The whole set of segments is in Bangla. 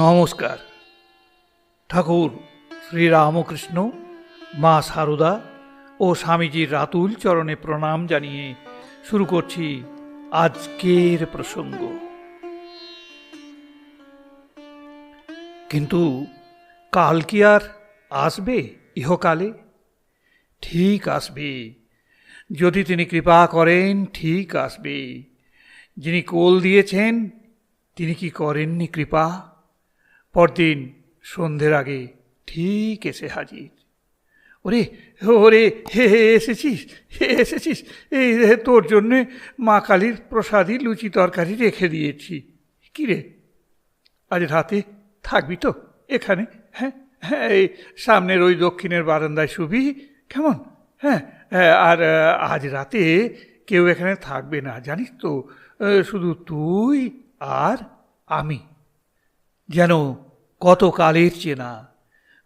নমস্কার। ঠাকুর শ্রীরামকৃষ্ণ, মা সারদা ও স্বামীজির রাতুল চরণে প্রণাম জানিয়ে শুরু করছি আজকের প্রসঙ্গ। কিন্তু কাল কি আর আসবে ইহকালে? ঠিক আসবে। যদি তিনি কৃপা করেন, ঠিক আসবে। যিনি কোল দিয়েছেন, তিনি কি করেননি কৃপা? পরদিন সন্ধ্যের আগে ঠিক এসে হাজির। ওরে ওরে হে হে এসেছিস হে এসেছিস। এই তোর জন্যে মা কালীর প্রসাদী লুচি তরকারি রেখে দিয়েছি। কি রে? আজ রাতে থাকবি তো এখানে হ্যাঁ? হ্যাঁ এই সামনের ওই দক্ষিণের বারান্দায় শুবি কেমন? হ্যাঁ হ্যাঁ, আর আজ রাতে কেউ এখানে থাকবে না জানিস তো। শুধু তুই আর আমি। যেন কত কালের চেনা,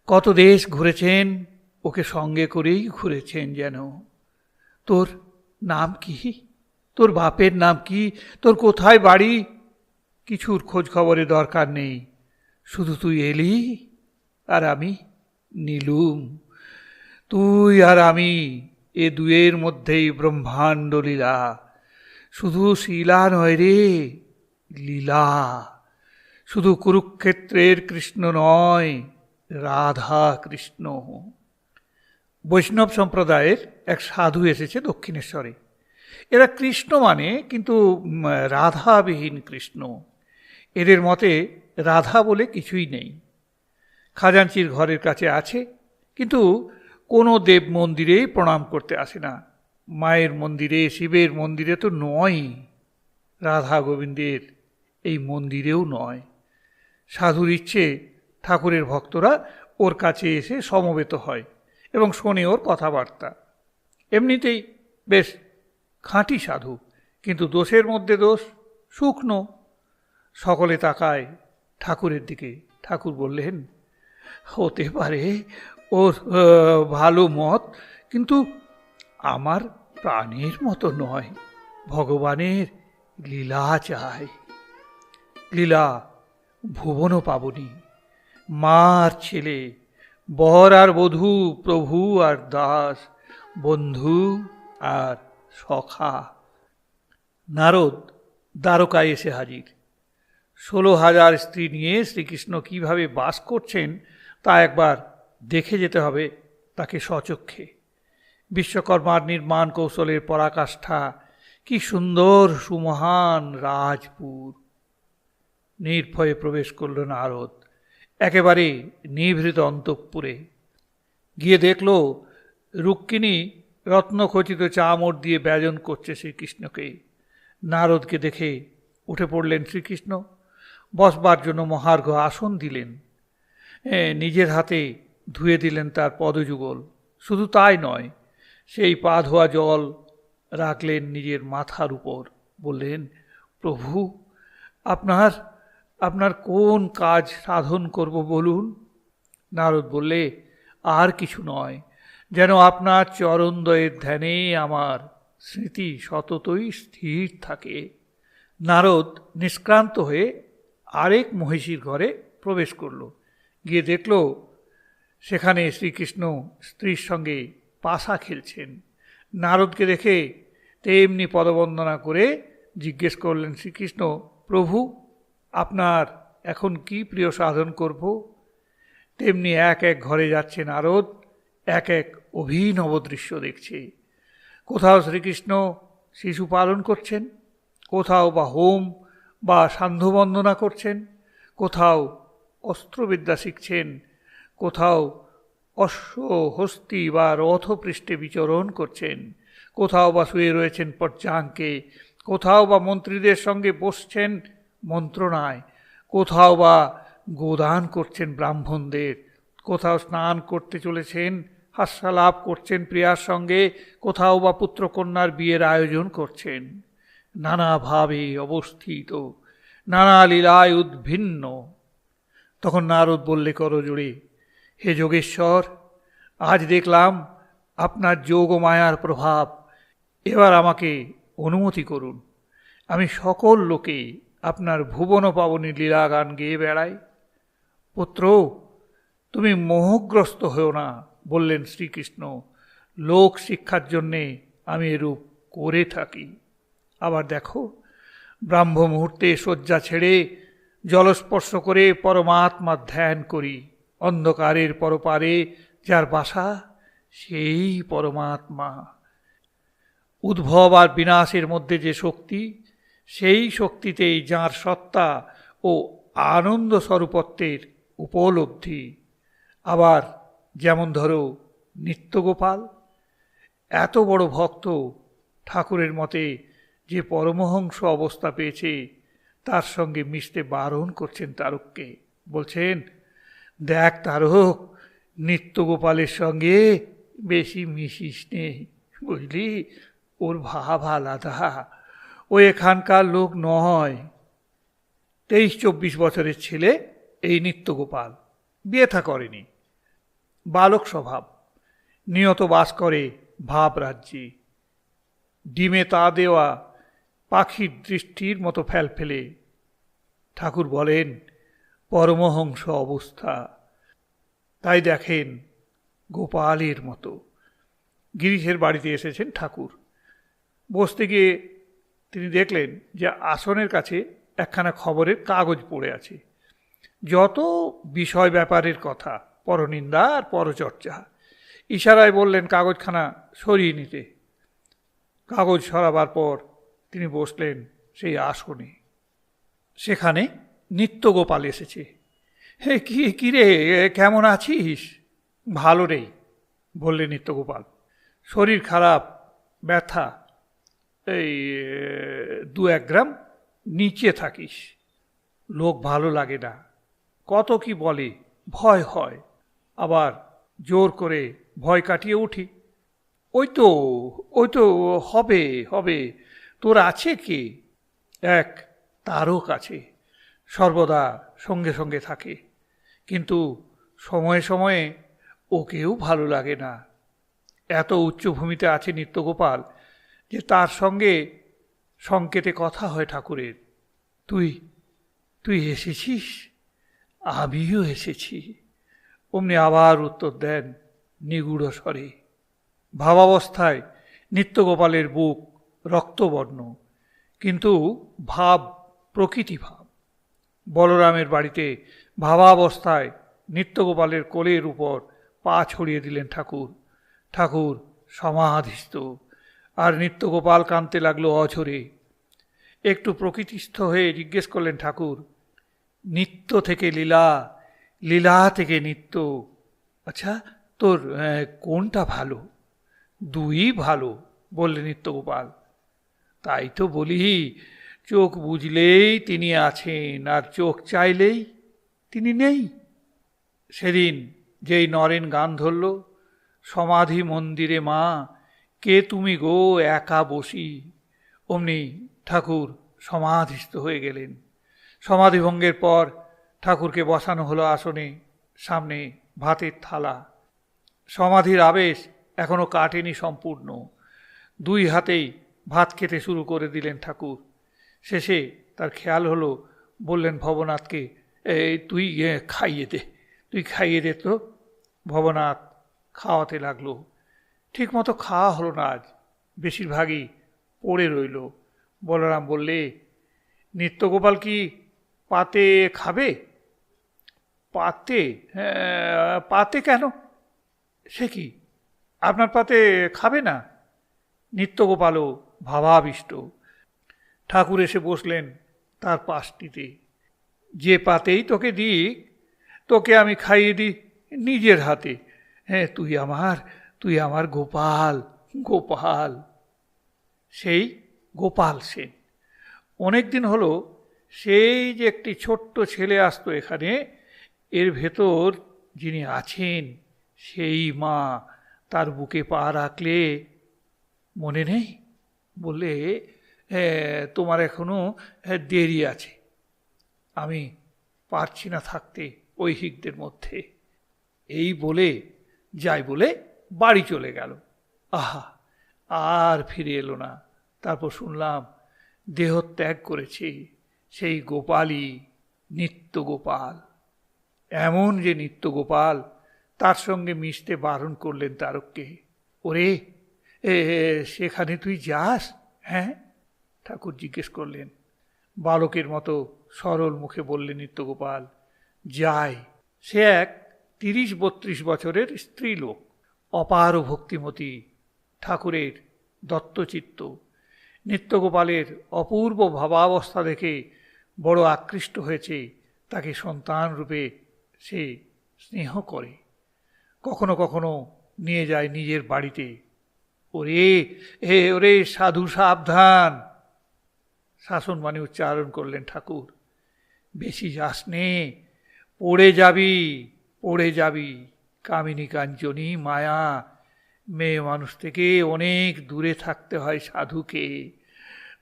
কত দেশ ঘুরেছেন, ওকে সঙ্গে করেই ঘুরেছেন যেন। তোর নাম কি? তোর বাপের নাম কি? তোর কোথায় বাড়ি? কিছুর খোঁজ খবরের দরকার নেই। শুধু তুই এলি আর আমি নীলুম। তুই আর আমি এ দুয়ের মধ্যেই ব্রহ্মাণ্ড লীলা। শুধু শিলা নয় রে, লীলা। শুধু কুরুক্ষেত্রের কৃষ্ণ নয়, রাধা কৃষ্ণ। বৈষ্ণব সম্প্রদায়ের এক সাধু এসেছে দক্ষিণেশ্বরে। এরা কৃষ্ণ মানে কিন্তু রাধাবিহীন কৃষ্ণ। এদের মতে রাধা বলে কিছুই নেই। খাজাঞ্চির ঘরের কাছে আছে, কিন্তু কোনো দেব মন্দিরেই প্রণাম করতে আসে না। মায়ের মন্দিরে, শিবের মন্দিরে তো নয় রাধা গোবিন্দের এই মন্দিরেও নয়। সাধুর ইচ্ছে ঠাকুরের ভক্তরা ওর কাছে এসে সমবেত হয় এবং শোনে ওর কথাবার্তা। এমনিতেই বেশ খাঁটি সাধু, কিন্তু দোষের মধ্যে দোষ শুকনো। সকলে তাকায় ঠাকুরের দিকে। ঠাকুর বললেন, হতে পারে ওর ভালো মত, কিন্তু আমার প্রাণের মতো নয়। ভগবানের লীলা চাই। লীলা ভুবনও পাবনি। মা আর ছেলে, বর আর বধূ, প্রভু আর দাস, বন্ধু আর সখা। নারদ, দ্বারকায় এসে হাজির। ষোলো হাজার স্ত্রী নিয়ে শ্রীকৃষ্ণ কীভাবে বাস করছেন, তা একবার দেখে যেতে হবে তাকে স্বচক্ষে। বিশ্বকর্মার নির্মাণ কৌশলের পরাকাষ্ঠা, কি সুন্দর সুমহান রাজপুর। নির্ভয়ে প্রবেশ করল নারদ। একেবারে নিভৃত অন্তঃপুরে। গিয়ে দেখল, রুক্মিণী রত্নখচিত চামড় দিয়ে ব্যজন করছে শ্রীকৃষ্ণকে। নারদকে দেখে উঠে পড়লেন শ্রীকৃষ্ণ, বসবার জন্য মহার্ঘ আসন দিলেন। নিজের হাতে ধুয়ে দিলেন তার পদযুগল। শুধু তাই নয়, সেই পা ধোয়া জল রাখলেন নিজের মাথার উপর। বললেন, প্রভু, আপনার আপনার কোন কাজ সাধন করব বলুন? নারদ বললে, আর কিছু নয়। যেন আপনার চরণদয়ের ধ্যানে আমার স্মৃতি সততই স্থির থাকে। নারদ নিষ্ক্রান্ত হয়ে আরেক মহিষীর ঘরে প্রবেশ করল। গিয়ে দেখল, সেখানে শ্রীকৃষ্ণ স্ত্রীর সঙ্গে পাশা খেলছেন। নারদকে দেখে তেমনি পদবন্দনা করে জিজ্ঞেস করলেন, শ্রীকৃষ্ণ, প্রভু আপনার এখন কি প্রিয় সাধন করব? তেমনি এক এক ঘরে যাচ্ছে নারদ, এক এক অভিনব দৃশ্য দেখছে। কোথাও শ্রীকৃষ্ণ শিশু পালন করছেন, কোথাও বা হোম বা সান্ধ্যবন্দনা করছেন, কোথাও অস্ত্রবিদ্যা শিখছেন, কোথাও অশ্ব হস্তি বা রথপৃষ্ঠে বিচরণ করছেন, কোথাও বা শুয়ে রয়েছেন পর্যাঙ্কে, কোথাও বা মন্ত্রীদের সঙ্গে বসছেন মন্ত্রণায় কোথাও বা গোদান করছেন ব্রাহ্মণদের, কোথাও স্নান করতে চলেছেন, হাস্যালাপ করছেন প্রিয়ার সঙ্গে, কোথাও বা পুত্রকন্যার বিয়ের আয়োজন করছেন। নানাভাবে অবস্থিত, নানা লীলায় উদ্ভিন্ন। তখন নারদ বললে করজোড়ে হে যোগেশ্বর, আজ দেখলাম আপনার যোগ মায়ার প্রভাব। এবার আমাকে অনুমতি করুন। আমি সকল লোকে আপনার ভুবন পাবনী লীলা গান গেয়ে বেড়াই। পুত্র, তুমি মোহগ্রস্ত হও না, বললেন শ্রীকৃষ্ণ। লোক শিক্ষার জন্যে আমি এরূপ করে থাকি। আবার দেখো, ব্রাহ্ম মুহূর্তে শয্যা ছেড়ে জলস্পর্শ করে পরমাত্মা ধ্যান করি। অন্ধকারের পরপারে যার বাসা, সেই পরমাত্মা। উদ্ভব আর বিনাশের মধ্যে যে শক্তি সেই শক্তিতেই যাঁর সত্তা ও আনন্দ স্বরূপত্বের উপলব্ধি। আবার যেমন ধরো, নিত্যগোপাল, এত বড় ভক্ত ঠাকুরের মতে যে পরমহংস অবস্থা পেয়েছে, তার সঙ্গে মিশতে বারণ করছেন তারককে। বলছেন, দেখ তারক, নিত্যগোপালের সঙ্গে বেশি মিশিস নে, বুঝলি? ওর ভাব আলাদা। ও এখানকার লোক নয়। তেইশ চব্বিশ বছরের ছেলে এই নিত্যগোপাল। বিয়ে থা করেনি। বালক স্বভাব। নিয়ত বাস করে ভাব রাজ্যে। ডিমে তা দেওয়া পাখির দৃষ্টির মতো ফেল ফেলে। ঠাকুর বলেন, পরমহংস অবস্থা। তাই দেখেন, গোপালের মতো। গিরিশের বাড়িতে এসেছেন ঠাকুর। বসতে গিয়ে তিনি দেখলেন যে আসনের কাছে একখানা খবরের কাগজ পড়ে আছে। যত বিষয় ব্যাপারের কথা, পরনিন্দা আর পরচর্চা। ইশারায় বললেন, কাগজখানা সরিয়ে নিতে। কাগজ সরাবার পর তিনি বসলেন সেই আসনে। সেখানে নিত্যগোপাল এসেছে। হে, কি কিরে কেমন আছিস? ভালো রেই বললে নিত্যগোপাল। শরীর খারাপ, ব্যথা এই দু এক গ্রাম নিচে থাকিস। লোক ভালো লাগে না। কত কি বলে, ভয় হয়। আবার জোর করে ভয় কাটিয়ে উঠি। ওই তো ওই তো, হবে হবে। তোর আছে কে? এক তারক আছে, সর্বদা সঙ্গে সঙ্গে থাকে। কিন্তু সময়ে সময়ে ওকেও ভালো লাগে না। এত উচ্চভূমিতে আছে নিত্যগোপাল। যে তার সঙ্গে সংকেতে কথা হয় ঠাকুরের। তুই তুই এসেছিস আমিও এসেছি অমনি আবার উত্তর দেন, নিগুড় স্বরে, ভাবাবস্থায় নিত্যগোপালের বুক রক্তবর্ণ, কিন্তু ভাব, প্রকৃতি ভাব। বলরামের বাড়িতে ভাবাবস্থায় নিত্যগোপালের কোলের উপর পা ছড়িয়ে দিলেন ঠাকুর। ঠাকুর সমাধিস্থ। আর নিত্যগোপাল কাঁদতে লাগল অঝরে। একটু প্রকৃতিস্থ হয়ে জিজ্ঞেস করলেন ঠাকুর, নিত্য থেকে লীলা লীলা থেকে নিত্য। আচ্ছা তোর কোনটা ভালো? দুই ভালো, বললে নিত্যগোপাল। তাই তো বলি, চোখ বুঝলেই তিনি আছেন, আর চোখ চাইলেই তিনি নেই। সেদিন যেই নরেন গান ধরল, সমাধি মন্দিরে মা কে তুমি গো? একা বসি। অমনি ঠাকুর সমাধিস্থ হয়ে গেলেন। সমাধিভঙ্গের পর ঠাকুরকে বসানো হলো আসনে, সামনে ভাতের থালা। সমাধির আবেশ এখনও কাটেনি সম্পূর্ণ। দুই হাতেই ভাত খেতে শুরু করে দিলেন ঠাকুর। শেষে তার খেয়াল হলো, বললেন ভবনাথকে এই তুই খাইয়ে দে। তুই খাইয়ে দে তো। ভবনাথ খাওয়াতে লাগল। ঠিক মতো খাওয়া হলো না আজ। বেশিরভাগই পড়ে রইল। বলরাম বললে নিত্যগোপাল কি পাতে খাবে? পাতে? হ্যাঁ, পাতে কেন? সে কি? আপনার পাতে খাবে না? নিত্যগোপালও ভাবাবিষ্ট। ঠাকুর এসে বসলেন তার পাশটিতে। যে পাতেই তোকে দিই তোকে আমি খাইয়ে দিই নিজের হাতে। হ্যাঁ তুই আমার তুই আমার গোপাল গোপাল। সেই গোপাল সেন। অনেক দিন হলো সেই যে একটি ছোট্ট ছেলে আসতো এখানে, এর ভেতর যিনি আছেন সেই মা তার বুকে পা রাখলে, মনে নেই? বললে তোমার এখনও দেরি আছে। আমি পারছি না থাকতে ঐহিকদের মধ্যে। এই বলে, যাই বলে বাড়ি চলে গেল। আহা, আর ফিরে এলো না। তারপর শুনলাম, দেহ ত্যাগ করেছে, সেই গোপালই নিত্য গোপাল। এমন যে নিত্যগোপাল তার সঙ্গে মিশতে বারণ করলেন তারককে। ওরে, এ সেখানে তুই যাস? হ্যাঁ? ঠাকুর জিজ্ঞেস করলেন। বালকের মতো সরল মুখে বললেন নিত্যগোপাল যাই। সে এক তিরিশ বত্রিশ বছরের স্ত্রী লোক অপার ভক্তিমতী ঠাকুরের দত্তচিত্ত। নিত্যগোপালের অপূর্ব ভাবাবস্থা দেখে বড় আকৃষ্ট হয়েছে তাকে সন্তান রূপে সে স্নেহ করে। কখনো কখনো নিয়ে যায় নিজের বাড়িতে। ওরে, এ ওরে সাধু সাবধান। শাসন মানে উচ্চারণ করলেন ঠাকুর। বেশি যাস নে, পড়ে যাবি পড়ে যাবি। কামিনী কাঞ্চনী, মায়া, মেয়ে মানুষ থেকে অনেক দূরে থাকতে হয় সাধুকে।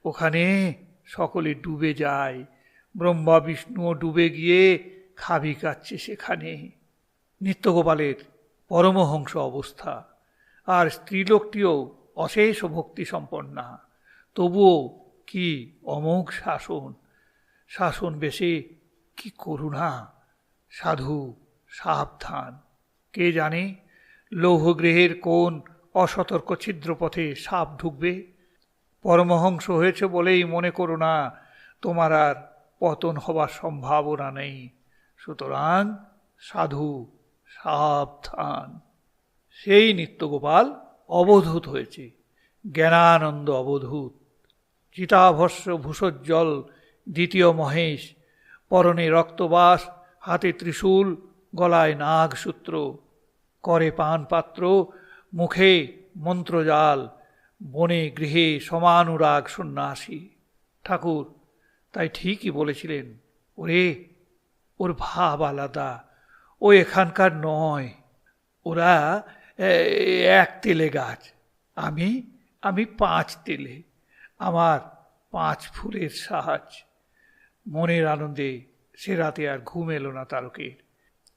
ওখানে সকলে ডুবে যায়। ব্রহ্মা, বিষ্ণুও ডুবে গিয়ে খাবি কাচ্ছে সেখানে। নিত্যগোপালের পরমহংস অবস্থা। আর স্ত্রীলোকটিও অশেষ ভক্তি সম্পন্না তবুও কি অমোঘ শাসন? শাসন বেশে কি করুণা? সাধু সাবধান। কে জানে, লৌহগৃহের কোন অসতর্ক ছিদ্রপথে সাপ ঢুকবে। পরমহংস হয়েছে বলেই মনে করো না, তোমার আর পতন হবার সম্ভাবনা নেই। সুতরাং সাধু সাবধান। সেই নিত্যগোপাল অবধূত হয়েছে, জ্ঞানানন্দ অবধূত। চিতাভস্য ভূষজ্জল দ্বিতীয় মহেশ, পরনে রক্তবাস, হাতে ত্রিশূল গলায় নাগসূত্র, করে পানপাত্র, মুখে মন্ত্রজাল, বনে গৃহে সমানুরাগ সন্ন্যাসী। ঠাকুর, তাই ঠিকই বলেছিলেন, ওরে, ওর ভাব আলাদা, ও এখানকার নয়, ওরা এক তেলে গাছ, আমি আমি পাঁচ তেলে, আমার পাঁচ ফুলের সাহায্য মনের আনন্দে সে রাতে আর ঘুম এলো না তারকের।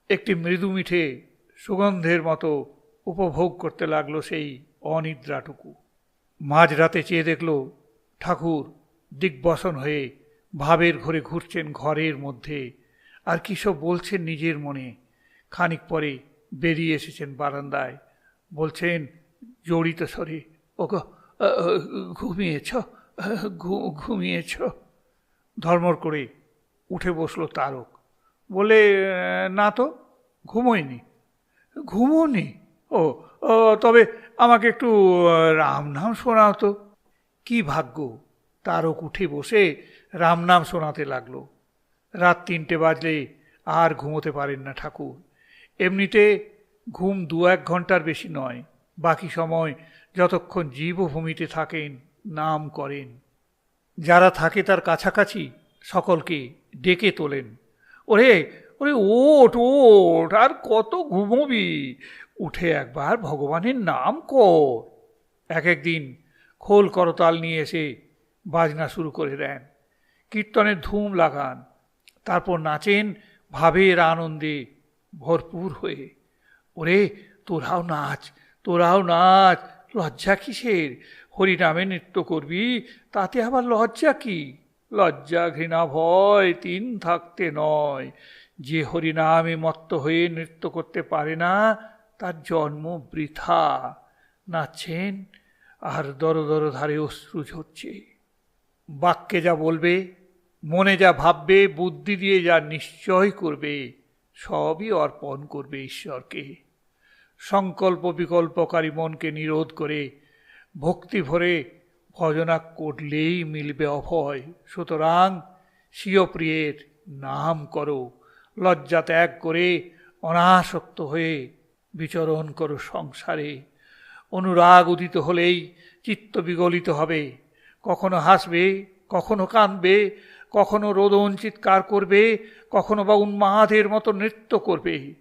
একটি মৃদু মিঠে সুগন্ধের মতো উপভোগ করতে লাগল সেই অনিদ্রাটুকু। মাঝরাতে চেয়ে দেখল ঠাকুর দিগ্বসন হয়ে ভাবের ঘরে ঘুরছেন ঘরের মধ্যে। আর কী সব বলছেন নিজের মনে? খানিক পরে বেরিয়ে এসেছেন বারান্দায়। বলছেন, জড়িত স্বরে ও ঘুমিয়েছ? ঘুমিয়েছ? ধর্মর করে উঠে বসল তারক। বলে না তো ঘুমোয়নি ঘুমোনি? ও তবে আমাকে একটু রাম নাম শোনাও তো। কি ভাগ্য, তারক উঠে বসে রাম নাম শোনাতে লাগল। রাত তিনটে বাজলে আর ঘুমোতে পারেন না ঠাকুর। এমনিতে ঘুম দু এক ঘণ্টার বেশি নয়, বাকি সময় যতক্ষণ জীবভূমিতে থাকেন, নাম করেন। যারা থাকে তার কাছাকাছি, সকলকে ডেকে তোলেন। ওরে ওরে ওঠ ওঠ, আর কত ঘুমোবি। উঠে একবার ভগবানের নাম কর। এক একদিন খোল করতাল নিয়ে এসে বাজনা শুরু করে দেন। কীর্তনের ধুম লাগান। তারপর নাচেন ভাবের আনন্দে ভরপুর হয়ে। ওরে, তোরাও নাচ তোরাও নাচ। লজ্জা কিসের? হরিনামে নৃত্য করবি, তাতে আবার লজ্জা কি? লজ্জা ঘৃণা ভয় তিন থাকতে নয়। যে হরিনামে মত্ত হয়ে নৃত্য করতে পারে না, তার জন্ম বৃথা। নাচছেন, আর দর দর ধারে অশ্রু ঝরছে। বাক্যে যা বলবে, মনে যা ভাববে, বুদ্ধি দিয়ে যা নিশ্চয় করবে, সবই অর্পণ করবে ঈশ্বরকে। সংকল্প বিকল্পকারী মনকে নিরোধ করে, ভক্তি ভরে ভজনা করলেই মিলবে অভয়। সুতরাং স্বীয় প্রিয়ের নাম করো, লজ্জা ত্যাগ করে অনাসক্ত হয়ে বিচরণ করো সংসারে। অনুরাগ উদিত হলেই চিত্ত বিগলিত হবে। কখনো হাসবে, কখনো কাঁদবে, কখনো রোদন চিৎকার করবে, কখনো বা উন্মাদের মতো নৃত্য করবে।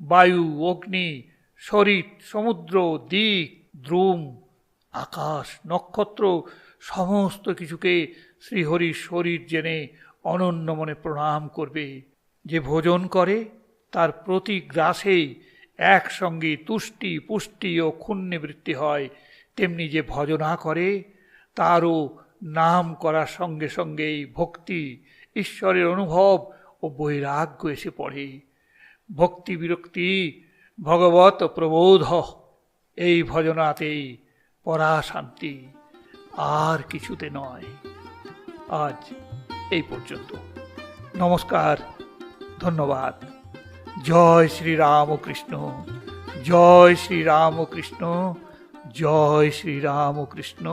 বায়ু, অগ্নি, শরীর, সমুদ্র, দিক, দ্রুম আকাশ, নক্ষত্র, সমস্ত কিছুকে শ্রীহরির শরীর জেনে অনন্য মনে প্রণাম করবে। যে ভোজন করে, তার প্রতি গ্রাসেই একসঙ্গে তুষ্টি, পুষ্টি ও ক্ষুণ্ণবৃত্তি হয়। তেমনি যে ভজনা করে, তারও নাম করার সঙ্গে সঙ্গেই ভক্তি, ঈশ্বরের অনুভব ও বৈরাগ্য এসে পড়ে। ভক্তি বিরক্তি, ভগবত প্রবোধ, এই ভজনাতেই পরা শান্তি আর কিছুতে নয়। আজ এই পর্যন্ত। নমস্কার, ধন্যবাদ। জয় শ্রী রামকৃষ্ণ জয় শ্রী রামকৃষ্ণ জয় শ্রী রামকৃষ্ণ